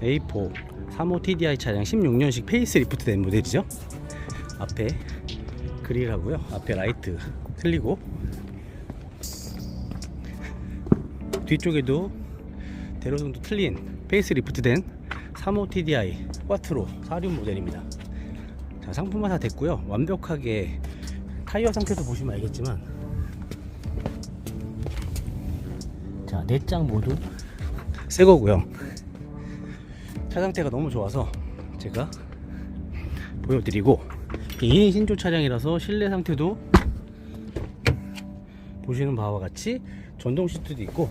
A4 35 TDI 차량 16년식 페이스 리프트 된 모델이죠. 앞에 그릴하고요. 앞에 라이트 틀리고 뒤쪽에도 대로등도 틀린 페이스 리프트 된 35 TDI 꽈트로 4륜 모델입니다. 자, 상품화 다 됐고요. 완벽하게 타이어 상태도 보시면 알겠지만 자, 내장 모두 새 거고요. 차 상태가 너무 좋아서 제가 보여드리고 2인 신조 차량이라서 실내 상태도 보시는 바와 같이 전동 시트도 있고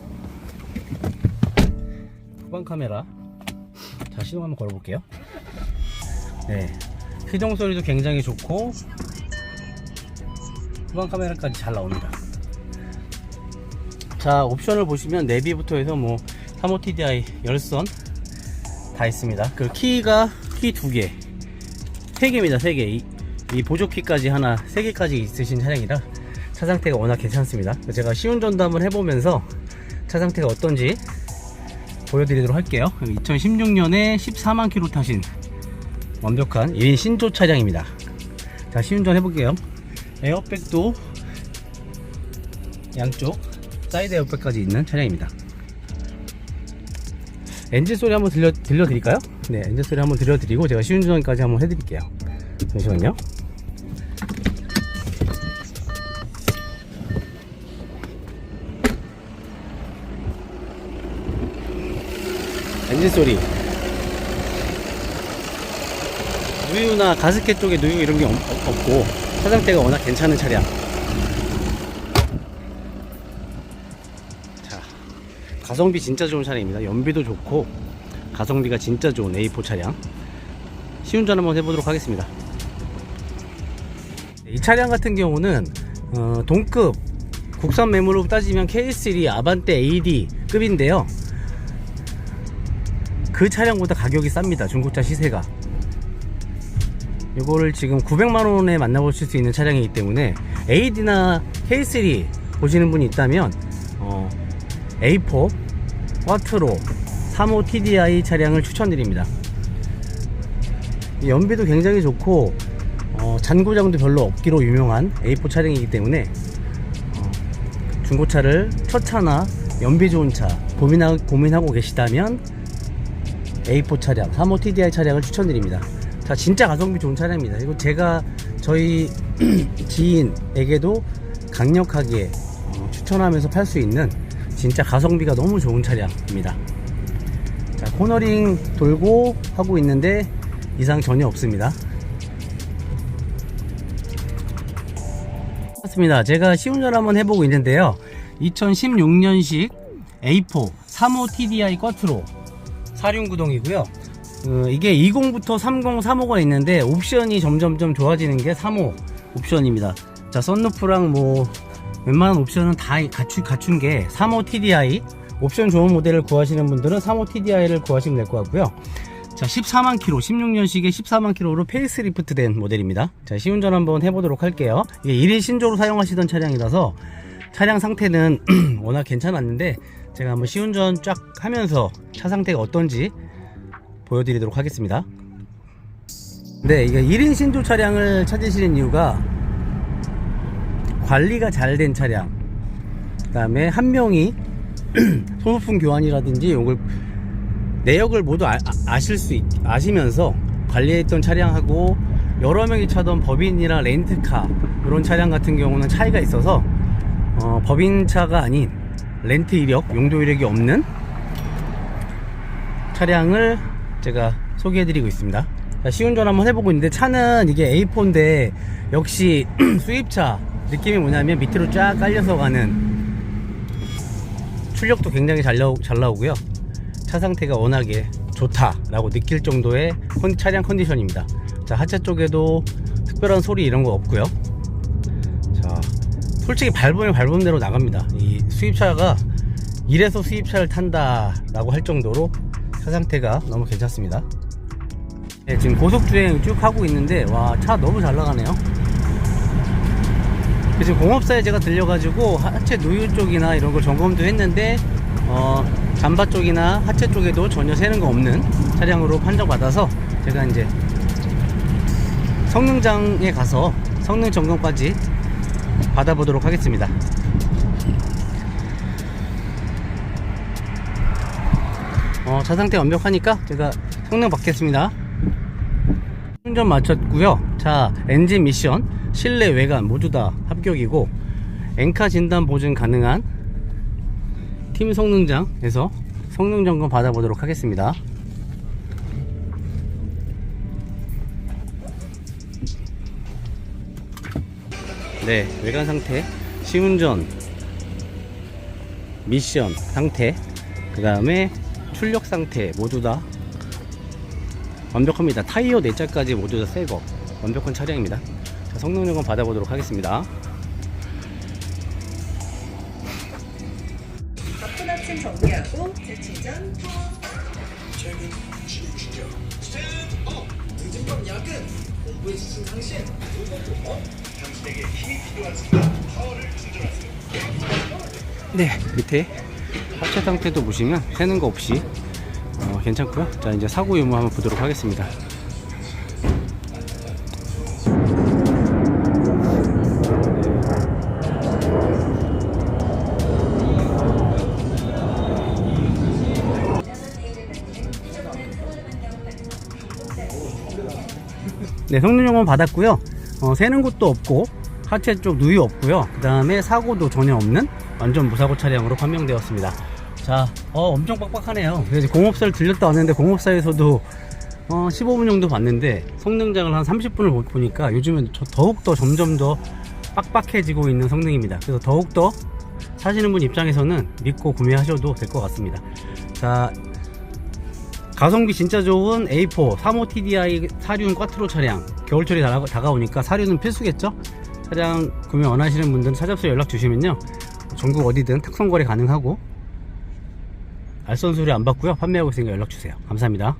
후방 카메라 자 시동 한번 걸어볼게요 네 시동 소리도 굉장히 좋고 후방 카메라까지 잘 나옵니다 자 옵션을 보시면 내비부터 해서 뭐 35TDI 열선 다 있습니다. 그 키가 키 두개. 3개입니다 3개. 이, 이 보조 키까지 하나 3개까지 있으신 차량이라 차 상태가 워낙 괜찮습니다. 제가 시운전도 한번 해보면서 차 상태가 어떤지 보여드리도록 할게요. 2016년에 14만 킬로 타신 완벽한 1인 신조 차량입니다. 자 시운전 해볼게요. 에어백도 양쪽 사이드 에어백까지 있는 차량입니다 엔진 소리 한번 들려, 들려드릴까요? 네 엔진 소리 한번 들려드리고 제가 시운전까지 한번 해드릴게요. 잠시만요. 엔진 소리. 누유나 가스켓 쪽에 누유 이런 게 없, 없고 차 상태가 워낙 괜찮은 차량 자 가성비 진짜 좋은 차량입니다. 연비도 좋고 가성비가 진짜 좋은 A4 차량. 시운전 한번 해보도록 하겠습니다. 이 차량 같은 경우는 어, 동급 국산 매물로 따지면 K3 아반떼 AD 급인데요. 그 차량보다 가격이 쌉니다. 중고차 시세가. 이거를 지금 900만원에 만나보실 수 있는 차량이기 때문에 AD나 K3 보시는 분이 있다면 어, A4 꽈트로 35 TDI 차량을 추천드립니다 이 연비도 굉장히 좋고 어, 잔고장도 별로 없기로 유명한 A4 차량이기 때문에 어, 중고차를 첫 차나 연비 좋은 차 고민하, 고민하고 계시다면 A4 차량, 35 TDI 차량을 추천드립니다. 자, 진짜 가성비 좋은 차량입니다. 이거 제가 저희 지인에게도 강력하게 어, 추천하면서 팔 수 있는 진짜 가성비가 너무 좋은 차량입니다. 자, 코너링 돌고 하고 있는데 이상 전혀 없습니다. 맞습니다. 제가 시운전 한번 해보고 있는데요. 2016년식 A4 35 TDI 쿼트로 4륜구동이고요. 어, 이게 20부터 30, 35가 있는데 옵션이 점점점 좋아지는 게 35 옵션입니다. 자, 썬루프랑 뭐 웬만한 옵션은 다 갖추, 갖춘 게 35 TDI 옵션 좋은 모델을 구하시는 분들은 35 TDI를 구하시면 될 것 같고요. 자, 14만 킬로, 16년식에 14만 킬로로 페이스리프트 된 모델입니다. 자, 시운전 한번 해보도록 할게요. 이게 1인 신조로 사용하시던 차량이라서 차량 상태는 워낙 괜찮았는데 제가 한번 시운전 쫙 하면서 차 상태가 어떤지 보여드리도록 하겠습니다. 네, 이게 1인 신조 차량을 찾으시는 이유가 관리가 잘 된 차량, 그 다음에 한 명이 소모품 교환이라든지 이걸 내역을 모두 아, 실수 아시면서 관리했던 차량하고 여러 명이 차던 법인이나 렌트카 이런 차량 같은 경우는 차이가 있어서 어, 법인차가 아닌 렌트 이력, 용도 이력이 없는 차량을 제가 소개해드리고 있습니다. 자, 시운전 한번 해보고 있는데 차는 이게 A4인데 역시 수입차 느낌이 뭐냐면 밑으로 쫙 깔려서 가는 출력도 굉장히 잘, 나오, 잘 나오고요. 차 상태가 워낙에 좋다라고 느낄 정도의 컨- 차량 컨디션입니다. 자, 하차 쪽에도 특별한 소리 이런 거 없고요. 자, 솔직히 밟으면 밟은 대로 나갑니다. 이 수입차가 이래서 수입차를 탄다 라고 할 정도로 차 상태가 너무 괜찮습니다. 네, 지금 고속 주행 쭉 하고 있는데 와 차 너무 잘 나가네요. 지금 공업사에 제가 들려가지고 하체 누유 쪽이나 이런 걸 점검도 했는데 어, 잠바 쪽이나 하체 쪽에도 전혀 새는 거 없는 차량으로 판정받아서 제가 이제 성능장에 가서 성능 점검까지 받아보도록 하겠습니다. 어, 차 상태 완벽하니까 제가 성능 받겠습니다. 충전 마쳤고요. 자, 엔진 미션, 실내 외관 모두 다 합격이고 엔카 진단 보증 가능한 팀 성능장에서 성능 점검 받아보도록 하겠습니다. 네, 외관 상태, 시운전, 미션 상태, 그 다음에 출력 상태 모두 다 완벽합니다. 타이어 4짝까지 모두 다 새거 완벽한 차량입니다. 자, 성능 점검 받아보도록 하겠습니다. 바쁜 아침 정리하고 제출 전 최근 진행시켜 스탠드업 등진법 야근 공부에 지친 당신 무겁고 당신에게 힘이 필요한 순간 파워를 충전하세요 네, 밑에 하체 상태도 보시면 새는 거 없이 어, 괜찮고요. 자, 이제 사고 유무 한번 보도록 하겠습니다. 네, 성능 점검 받았고요. 어, 새는 곳도 없고 하체 쪽 누유 없고요. 그 다음에 사고도 전혀 없는 완전 무사고 차량으로 판명되었습니다. 자, 어, 엄청 빡빡하네요. 그래서 공업사를 들렸다 왔는데 공업사에서도 어, 15분 정도 봤는데 성능장을 한 30분을 보니까 요즘은 저- 더욱더 점점 더 빡빡해지고 있는 성능입니다. 그래서 더욱더 사시는 분 입장에서는 믿고 구매하셔도 될 것 같습니다. 자, 가성비 진짜 좋은 A4 35 TDI 사륜 꽈트로 차량 겨울철이 다가, 다가오니까 사륜은 필수겠죠 차량 구매 원하시는 분들은 차잡소 연락 주시면요 전국 어디든 특선 거래 가능하고 알선 수리 안 받고요. 판매하고 있으니까 연락 주세요. 감사합니다